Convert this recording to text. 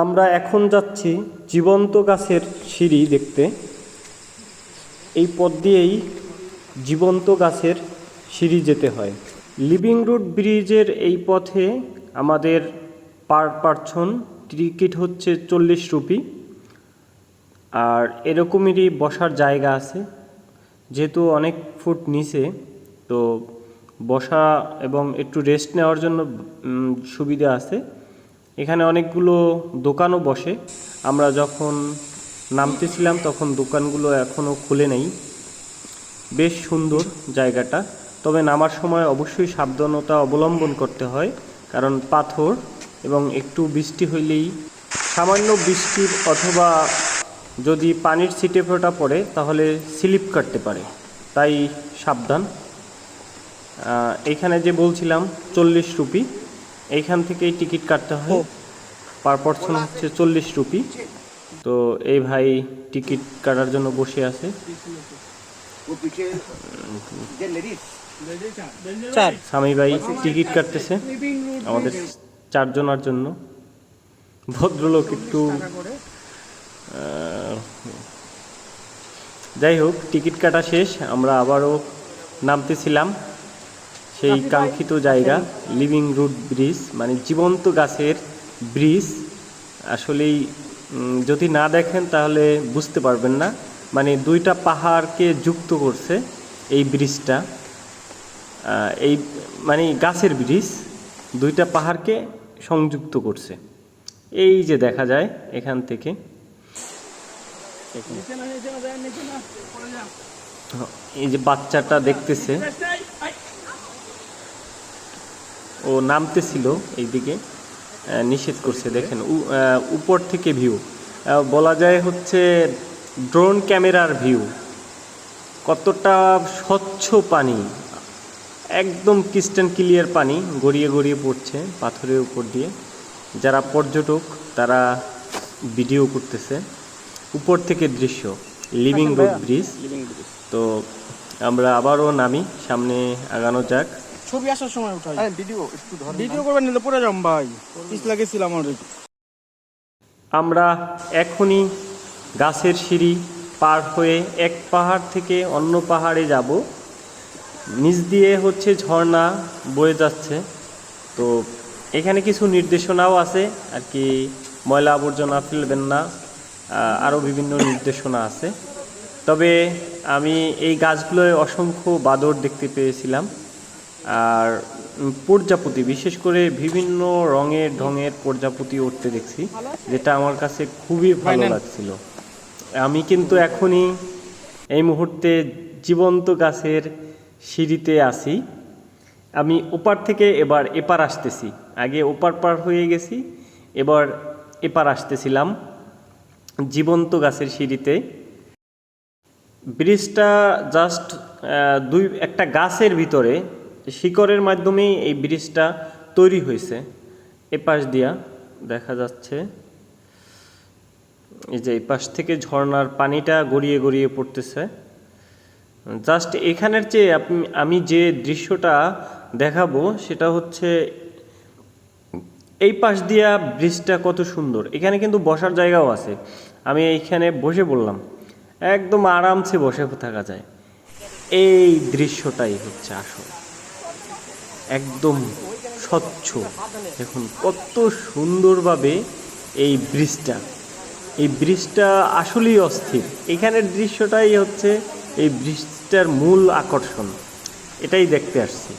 আমরা এখন যাচ্ছি জীবন্ত গাছের সিঁড়ি দেখতে। এই পথ দিয়েই জীবন্ত গাছের সিঁড়ি যেতে হয়। লিভিং রুট ব্রিজের এই পথে আমাদের পার পার্সন টিকিট হচ্ছে চল্লিশ রুপি। আর এরকমেরই বসার জায়গা আছে। যেহেতু অনেক ফুট নিচে, তো বসা এবং একটু রেস্ট নেওয়ার জন্য সুবিধা আছে। এখানে অনেকগুলো দোকানও বসে। আমরা যখন নামতেছিলাম তখন দোকানগুলো এখনও খুলে নেই। বেশ সুন্দর জায়গাটা। তবে নামার সময় অবশ্যই সাবধানতা অবলম্বন করতে হয়, কারণ পাথর এবং একটু বৃষ্টি হইলেই সামান্য বৃষ্টির অথবা যদি পানির ছিটে ফোটা পড়ে তাহলে স্লিপ কাটতে পারে। তাই সাবধান। এখানে যে বলছিলাম চল্লিশ রুপি। এইখান থেকেই টিকিট কাটতে হয়। পার পার্সন হচ্ছে চল্লিশ রুপি। তো এই ভাই টিকিট কাটার জন্য বসে আছে। স্বামী ভাই টিকিট কাটতেছে আমাদের চারজনার জন্য। ভদ্রলোক একটু যাই হোক টিকিট কাটা শেষ। আমরা আবারও নামতেছিলাম। সেই কাঙ্ক্ষিত জায়গা লিভিং রুট ব্রিজ মানে জীবন্ত গাছের ব্রিজ আসলেই যদি না দেখেন তাহলে বুঝতে পারবেন না। মানে দুইটা পাহাড়কে যুক্ত করছে এই ব্রিজটা এই মানে গাছের ব্রিজ দুইটা পাহাড়কে সংযুক্ত করছে। এই যে দেখা যায় এখান থেকে। এই যে বাচ্চাটা দেখতেছে। ও নামতেছিল এইদিকে নিষেধ করছে দেখেন উপর থেকে ভিউ বলা যায় হচ্ছে ড্রোন ক্যামেরার ভিউ কতটা স্বচ্ছ পানি একদম ক্রিস্টান ক্লিয়ার পানি গড়িয়ে গড়িয়ে পড়ছে পাথরের উপর দিয়ে। যারা পর্যটক তারা ভিডিও করতেছে। উপর থেকে দৃশ্য লিভিং রোড ব্রিজ তো আমরা আবারও নামি সামনে আগানো যাক। ছবি আসার সময় উঠাই। ভিডিও একটু ধর ভিডিও করবেন নিলে পড়ে যাম ভাই। পিছলা গেছিলাম অলরেডি আমরা এখনই গাছের সিঁড়ি পার হয়ে এক পাহাড় থেকে অন্য পাহাড়ে যাব। নিচ দিয়ে হচ্ছে ঝর্ণা বয়ে যাচ্ছে। তো এখানে কিছু নির্দেশনাও আছে আর কি ময়লা আবর্জনা ফেলবেন না আরও বিভিন্ন নির্দেশনা আছে। তবে আমি এই গাছগুলোয় অসংখ্য বাদর দেখতে পেয়েছিলাম। আর প্রজাপতি বিশেষ করে বিভিন্ন রঙের ঢঙের প্রজাপতি উঠতে দেখছি যেটা আমার কাছে খুবই ভালো লাগছিল। আমি কিন্তু এখনই এই মুহূর্তে জীবন্ত গাছের সিঁড়িতে আছি। আমি ওপার থেকে এবার এপার আসতেছি। আগে ওপার পার হয়ে গেছি এবার এপার আসতেছিলাম জীবন্ত গাছের সিঁড়িতে। ব্রিজটা জাস্ট দুই একটা গাছের ভিতরে শিকড়ের মাধ্যমেই এই ব্রিজটা তৈরি হয়েছে। এপাশ দিয়া দেখা যাচ্ছে, এই যে এই পাশ থেকে ঝর্ণার পানিটা গড়িয়ে গড়িয়ে পড়তেছে। জাস্ট এখানের চেয়ে আপনি, আমি যে দৃশ্যটা দেখাবো সেটা হচ্ছে এই পাশ দিয়া ব্রিজটা কত সুন্দর। এখানে কিন্তু বসার জায়গাও আছে। আমি এইখানে বসে বললাম, একদম আরামসে বসে থাকা যায়। এই দৃশ্যটাই হচ্ছে আসল। একদম স্বচ্ছ। দেখুন, কত সুন্দরভাবে এই ব্রিজটা এই ব্রিজটা আসলেই অস্থির। এখানের দৃশ্যটাই হচ্ছে এই ব্রিজটার মূল আকর্ষণ। এটাই দেখতে আসছি।